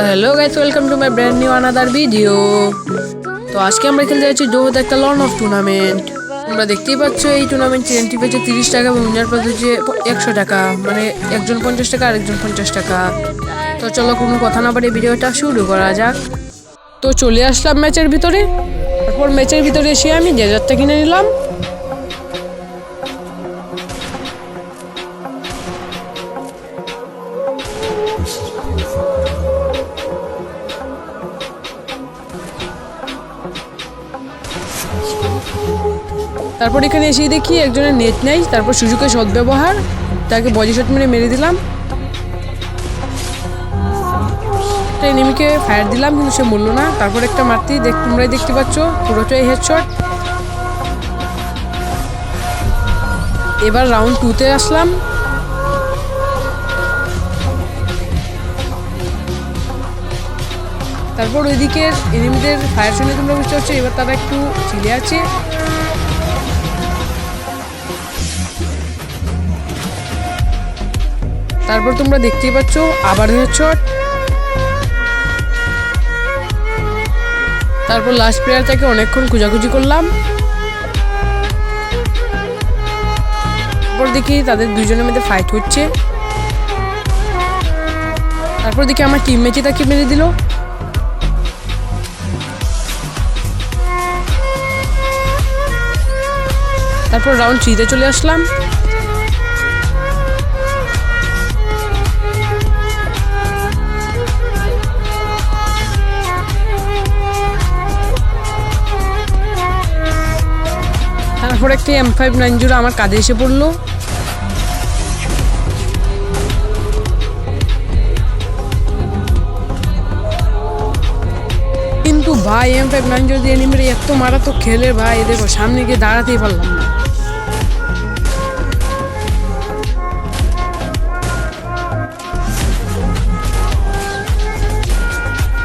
Hello guys welcome to my brand new another video তো আজকে আমরা খেলতে যাচ্ছি দৌড় একটা লন অফ টুর্নামেন্ট তোমরা দেখতেই পাচ্ছ, এই টুর্নামেন্টের এন্ট্রি পেয়েছে তিরিশ টাকা এবং উইনার প্রাইজ হচ্ছে একশো টাকা। মানে একজন পঞ্চাশ টাকা, আরেকজন পঞ্চাশ টাকা। তো চলো কোনো কথা না বাড়ি ভিডিওটা শুরু করা যাক। তো চলে আসলাম ম্যাচের ভিতরে। তারপর ম্যাচের ভিতরে এসে আমি ডেজার্টটা কিনে নিলাম। তারপর এখানে এসে দেখি একজনের নেট নেই, তারপর সুযোগের সদ্ব্যবহার, তাকে বজি শট মেরে মেরে দিলাম। এনিমিকে ফায়ার দিলাম, কিন্তু সে মরলো না। তারপর একটা মারতি দেখ তোমরাই দেখতে পাচ্ছ, পুরোটাই হেডশট এবার রাউন্ড টুতে আসলাম। তারপর ওইদিকে এনিমিদের ফায়ার শুনে তোমরা বুঝতে পারছ, এবার তারা একটু চিলে আছে। তারপর তোমরা দেখতেই পাচ্ছ, আবার হেডশট তারপর লাস্ট প্লেয়ারটাকে অনেকক্ষণ খোঁজাখুঁজি করলাম। তারপর দেখি তাদের দুজনের মধ্যে ফাইট হচ্ছে। তারপর দেখি আমার টিম ম্যাচে তাকে মেরে দিল। তারপর রাউন্ড থ্রিতে চলে আসলাম। তারপর একটা এম ফাইভ নাইন জিরো আমার কাঁধে এসে পড়ল। কিন্তু ভাই এম ফাইভ নাইন জিরো দিয়ে এত মারাত্মক খেলে ভাই, দেখো, সামনে গিয়ে দাঁড়াতেই পারলাম না।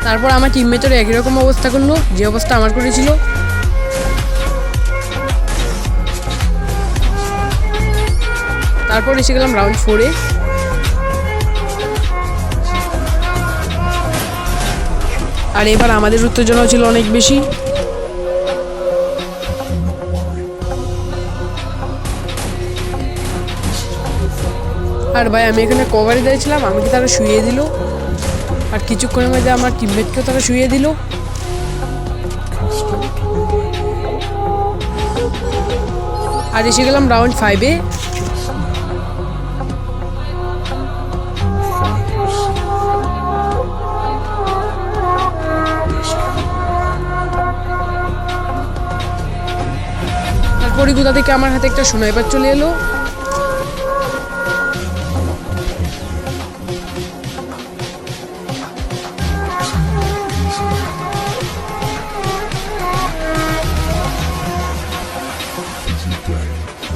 তারপর আমার টিমমেটের একই রকম অবস্থা করল, যে অবস্থা আমার করেছিল। তারপর এসে গেলাম রাউন্ড ফোরে আর এবার আমাদের উত্তেজনা ছিল অনেক বেশি। আর ভাই, আমি এখানে কভারে দিয়েছিলাম আমাকে তারা শুয়ে দিল। আর কিছুক্ষণের মধ্যে আমার টিমমেটকেও তারা শুয়ে দিল। আর এসে গেলাম রাউন্ড ফাইভে তারপরে কোথা থেকে আমার হাতে একটা সোনাইবার চলে এলো।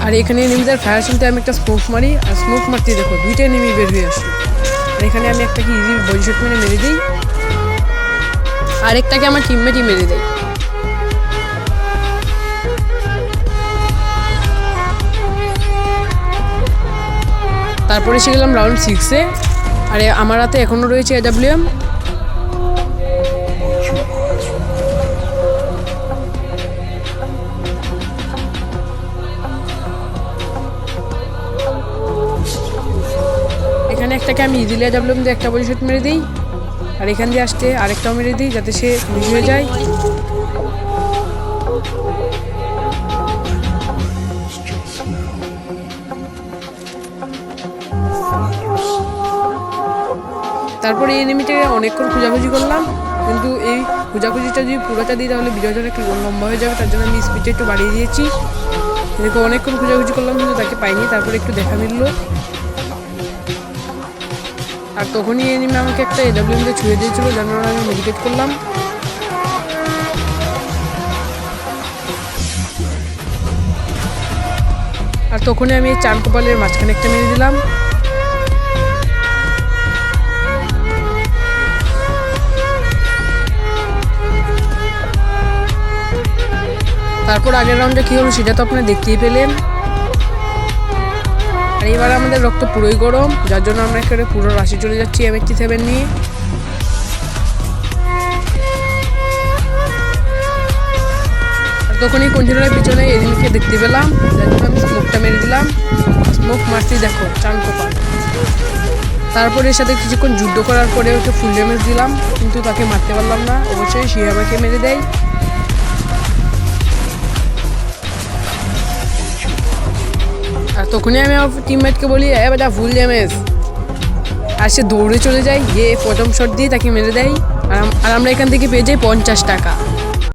আর এখানে এনিমিদের ফায়ার শুনতে আমি একটা স্মোক মারি, আর স্মোক মারতে দেখো দুইটাই এনিমি বের হয়ে আসলো। আর এখানে আমি একটা কি ইজি বডি শট মেরে মেরে দিই। আরেকটাকে আমার টিমমেটই মেরে দেয়। তারপরে এসে গেলাম রাউন্ড সিক্সে আর আমার হাতে এখনও রয়েছে এডাব্লিউএম একটাকে আমি ইজিলি এডাব্লিউএম দিয়ে একটা পজিশন মেরে দিই। আর এখান দিয়ে আসতে আরেকটাও মেরে দিই যাতে সে হয়ে যায়। তারপরে এই এনিমিটাকে অনেকক্ষণ খোঁজাখুঁজি করলাম। কিন্তু এই খোঁজাখুঁজিটা যদি পুরোটা দিই, তাহলে ভিডিওটা একটু লম্বা হয়ে যাবে। তার জন্য আমি স্পিডটা একটু বাড়িয়ে দিয়েছি। এদিকে অনেকক্ষণ খোঁজাখুঁজি করলাম, কিন্তু তাকে পাইনি। তারপরে একটু দেখা মিললো। আর তখনই এনিমি আমাকে একটা এডাব্লিউ দিয়ে ছুঁয়ে দিয়েছিল, যার আমি মেডিকেট করলাম। আর তখনই আমি এই চার কপালের মাঝখানে একটা মেরে দিলাম। তারপর আগের রাউন্ডে কী হলো সেটা তো আপনারা দেখতেই পেলেন। আর এবার আমাদের রক্ত পুরোই গরম, যার জন্য আমরা এখানে পুরো রাশি চলে যাচ্ছি এম এইটটি সেভেন নিয়ে। তখনই কন্টেনারের পিছনে এদিনকে দেখতে পেলাম, যার জন্য আমি স্মোকটা মেরে দিলাম। স্মোক মারছি দেখো, চান কোপাল। তারপরে এর সাথে কিছুক্ষণ যুদ্ধ করার পরে ওকে ফুল ড্যামেজ দিলাম, কিন্তু তাকে মারতে পারলাম না। অবশ্যই সে আমাকে মেরে দেয়। তখনই আমি আমার টিমমেটকে বলি, এ বেটা ফুল ড্যামেজ আর সে দৌড়ে চলে যায়, গিয়ে প্রথম শট দিয়ে তাকে মেরে দেয়। আর আমরা এখান থেকে পেয়ে যাই পঞ্চাশ টাকা।